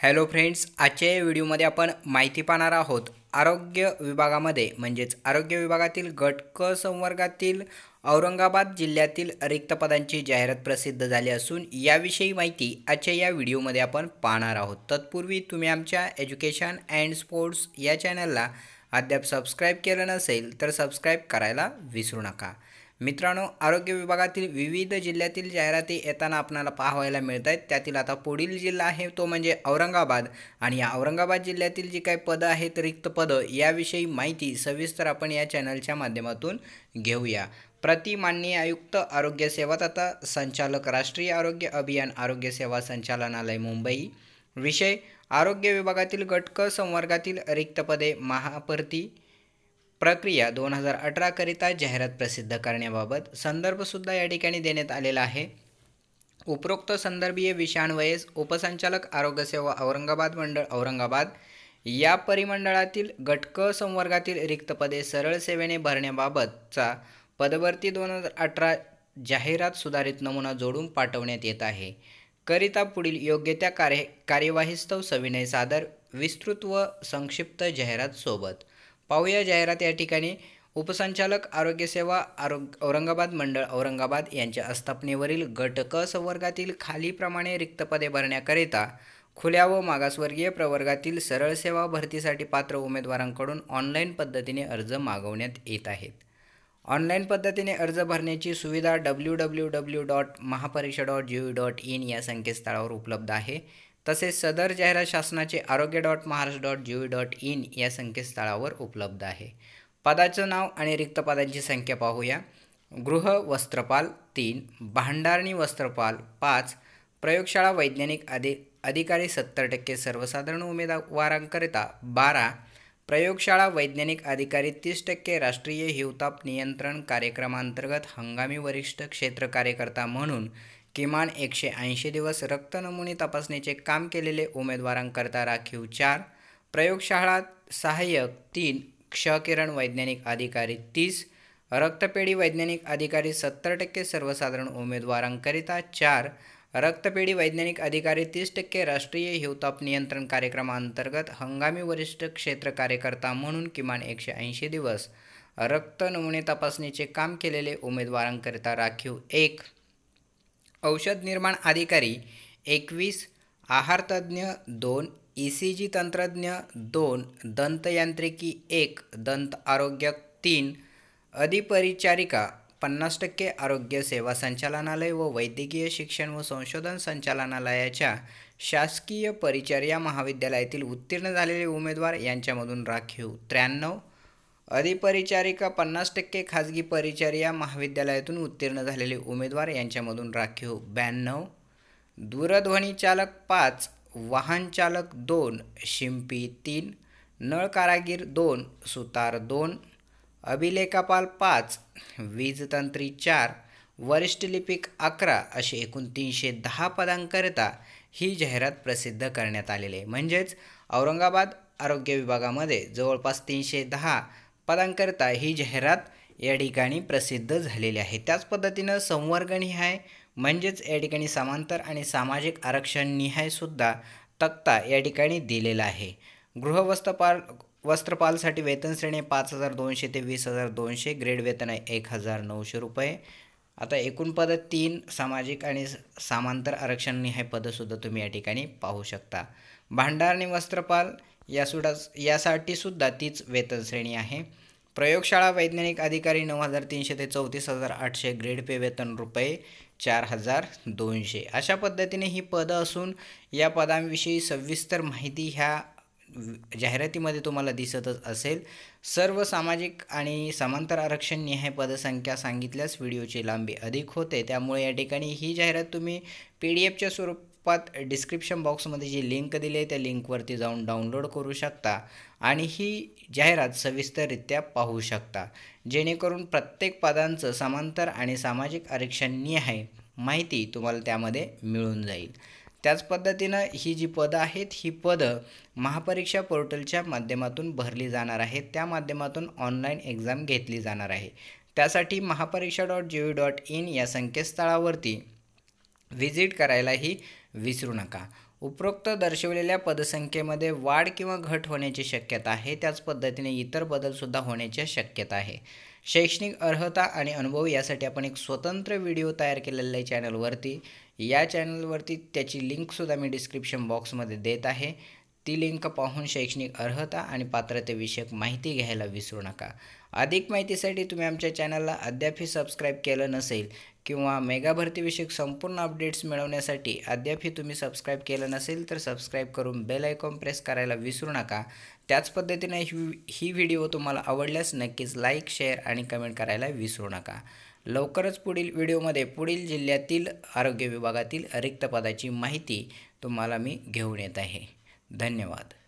Hello friends आजच्या या व्हिडिओमध्ये आपण माहिती पाहणार आहोत आरोग्य विभागामध्ये म्हणजेच आरोग्य विभागातील गट क संवर्गातील औरंगाबाद जिल्ह्यातील रिक्त पदांची जाहिरात प्रसिद्ध झाली असून याविषयी माहिती आजच्या या व्हिडिओमध्ये आपण पाहणार आहोत. तत्पूर्वी तुम्ही आमच्या एज्युकेशन अँड स्पोर्ट्स या चॅनलला अद्याप सबस्क्राईब केलं नसेल तर सबस्क्राईब करायला विसरू नका. मित्रांनो आरोग्य विभागातील विविध जिल्ह्यातील जाहिराती येताना आपल्याला पाहायला मिळत आहेत त्यातील आता पुढील जिल्हा आहे तो म्हणजे औरंगाबाद. आणि या औरंगाबाद जिल्ह्यातील जी काही पदं आहेत रिक्त पदं याविषयी माहिती सविस्तर आपण या चॅनलच्या माध्यमातून घेऊया. प्रतिमान्य आयुक्त आरोग्य सेवा तथा संचालक राष्ट्रीय आरोग्य अभियान आरोग्य सेवा संचालनालय मुंबई. विषय आरोग्य विभागातील गटक संवर्गातील रिक्त पदे महाभरती प्रक्रिया दोन हजार अठराकरिता जाहिरात प्रसिद्ध करण्याबाबत संदर्भसुद्धा या ठिकाणी देण्यात आलेला आहे. उपरोक्त संदर्भीय विषाणवयेस उपसंचालक आरोग्यसेवा औरंगाबाद मंडळ औरंगाबाद या परिमंडळातील गटक संवर्गातील रिक्त पदे सरळ सेवेने भरण्याबाबतचा पदवर्ती दोन हजार अठरा जाहिरात सुधारित नमुना जोडून पाठवण्यात येत आहे. करिता पुढील योग्य त्या कार्य कार्यवाहीस्तव सविनय सादर विस्तृत व संक्षिप्त जाहिरात सोबत पाहूया जाहिरात या ठिकाणी. उपसंचालक आरोग्यसेवा आरोग्य औरंगाबाद मंडळ औरंगाबाद यांच्या आस्थापनेवरील गट क संवर्गातील खालीप्रमाणे रिक्त पदे भरण्याकरिता खुल्या व मागासवर्गीय प्रवर्गातील सरळ सेवा भरतीसाठी पात्र उमेदवारांकडून ऑनलाईन पद्धतीने अर्ज मागवण्यात येत आहेत. ऑनलाईन पद्धतीने अर्ज भरण्याची सुविधा W W W dot Mahapariksha dot G O dot in या संकेतस्थळावर उपलब्ध आहे. तसेच सदर जाहिरात शासनाचे Arogya dot Maharashtra dot G dot in या संकेतस्थळावर उपलब्ध आहे. पदाचं नाव आणि रिक्त पदांची संख्या पाहूया. गृह वस्त्रपाल तीन भांडारणी वस्त्रपाल पाच प्रयोगशाळा वैज्ञानिक अधि अधिकारी सत्तर टक्के सर्वसाधारण उमेदवारांकरिता बारा प्रयोगशाळा वैज्ञानिक अधिकारी तीस टक्के राष्ट्रीय हिवताप नियंत्रण कार्यक्रमांतर्गत हंगामी वरिष्ठ क्षेत्र कार्यकर्ता म्हणून किमान एकशे ऐंशी दिवस रक्त नमुने तपासणीचे काम केलेले उमेदवारांकरता राखीव चार प्रयोगशाळा सहाय्यक तीन क्षकिरण वैज्ञानिक अधिकारी तीस रक्तपेढी वैज्ञानिक अधिकारी सत्तर टक्के सर्वसाधारण उमेदवारांकरिता चार रक्तपेढी वैज्ञानिक अधिकारी तीस टक्के राष्ट्रीय हिवताप नियंत्रण कार्यक्रमांतर्गत हंगामी वरिष्ठ क्षेत्र कार्यकर्ता म्हणून किमान एकशे ऐंशी दिवस रक्त नमुने तपासणीचे काम केलेले उमेदवारांकरिता राखीव एक. औषध निर्माण अधिकारी एकवीस आहारतज्ज्ञ दोन ई सी जी तंत्रज्ञ दोन दंतयांत्रिकी एक दंत आरोग्य तीन अधिपरिचारिका पन्नास टक्के आरोग्य सेवा संचालनालय व वैद्यकीय शिक्षण व संशोधन संचालनालयाच्या शासकीय परिचर्या महाविद्यालयातील उत्तीर्ण झालेले उमेदवार यांच्यामधून राखीव त्र्याण्णव अधिपरिचारिका पन्नास टक्के खाजगी परिचर्या महाविद्यालयातून उत्तीर्ण झालेले उमेदवार यांच्यामधून राखीव ब्याण्णव दूरध्वनी चालक पाच वाहन चालक दोन शिंपी तीन नळ कारागीर दोन सुतार दोन अभिलेखापाल पाच वीजतंत्री चार वरिष्ठ लिपिक अकरा असे एकूण तीनशे दहा पदांकरिता ही जाहिरात प्रसिद्ध करण्यात आलेली आहे. म्हणजेच औरंगाबाद आरोग्य विभागामध्ये जवळपास तीनशे दहा पदांकरता ही जाहिरात या ठिकाणी प्रसिद्ध झालेली आहे. त्याच पद्धतीनं संवर्गनिहाय म्हणजेच या ठिकाणी समांतर आणि सामाजिक आरक्षण निहायसुद्धा तक्ता या ठिकाणी दिलेला आहे. गृहवस्त्रपाल वस्त्रपालसाठी वेतन श्रेणी पाच हजार दोनशे ते वीस हजार दोनशे ग्रेड वेतन आहे एक हजार नऊशे रुपये. आता एकूण पद तीन सामाजिक आणि समांतर आरक्षण निहाय पदंसुद्धा तुम्ही या ठिकाणी पाहू शकता. भांडार आणि वस्त्रपाल यासुद्धा यासाठी सुद्धा तीच वेतन श्रेणी आहे. प्रयोगशाळा वैज्ञानिक अधिकारी नऊ हजार तीनशे ते चौतीस हजार आठशे ग्रेड पे वेतन रुपये चार हजार दोनशे. अशा पद्धतीने ही पदं असून या पदांविषयी सविस्तर माहिती ह्या जाहिरातीमध्ये तुम्हाला दिसतच असेल. सर्व सामाजिक आणि समांतर आरक्षण निहाय पदसंख्या सांगितल्यास व्हिडिओची लांबी अधिक होते. त्यामुळे या ठिकाणी ही जाहिरात तुम्ही पी डी एफच्या स्वरूप स्वरूपात डिस्क्रिप्शन बॉक्समध्ये जी लिंक दिली आहे त्या लिंकवरती जाऊन डाउनलोड करू शकता आणि ही जाहिरात सविस्तररित्या पाहू शकता. जेणेकरून प्रत्येक पदांचं समांतर आणि सामाजिक आरक्षण निहाय माहिती तुम्हाला त्यामध्ये मिळून जाईल. त्याच पद्धतीनं ही जी पदं आहेत ही पदं महापरीक्षा पोर्टलच्या माध्यमातून भरली जाणार आहेत. त्या माध्यमातून ऑनलाईन एक्झाम घेतली जाणार आहे. त्यासाठी Mahapariksha dot G V dot in या संकेतस्थळावरती व्हिजिट करायलाही विसरू नका. उपरोक्त दर्शवलेल्या पदसंख्येमध्ये वाढ किंवा घट होण्याची शक्यता आहे. त्याच पद्धतीने इतर बदलसुद्धा होण्याची शक्यता आहे. शैक्षणिक अर्हता आणि अनुभव यासाठी आपण एक स्वतंत्र व्हिडिओ तयार केलेला आहे चॅनलवरती. या चॅनलवरती त्याची लिंकसुद्धा मी डिस्क्रिप्शन बॉक्समध्ये देत आहे. ती लिंक पाहून शैक्षणिक अर्हता आणि पात्रतेविषयक माहिती घ्यायला विसरू नका. अधिक माहितीसाठी तुम्ही आमच्या चॅनलला अद्यापही सबस्क्राईब केलं नसेल किंवा मेगा भरतीविषयक संपूर्ण अपडेट्स मिळवण्यासाठी अद्यापही तुम्ही सबस्क्राईब केलं नसेल तर सबस्क्राईब करून बेल आयकॉन प्रेस करायला विसरू नका. त्याच पद्धतीने ही ही व्हिडिओ तुम्हाला आवडल्यास नक्कीच लाईक शेअर आणि कमेंट करायला विसरू नका. लवकरच पुढील व्हिडिओमध्ये पुढील जिल्ह्यातील आरोग्य विभागातील रिक्त पदाची माहिती तुम्हाला मी घेऊन येत आहे. धन्यवाद.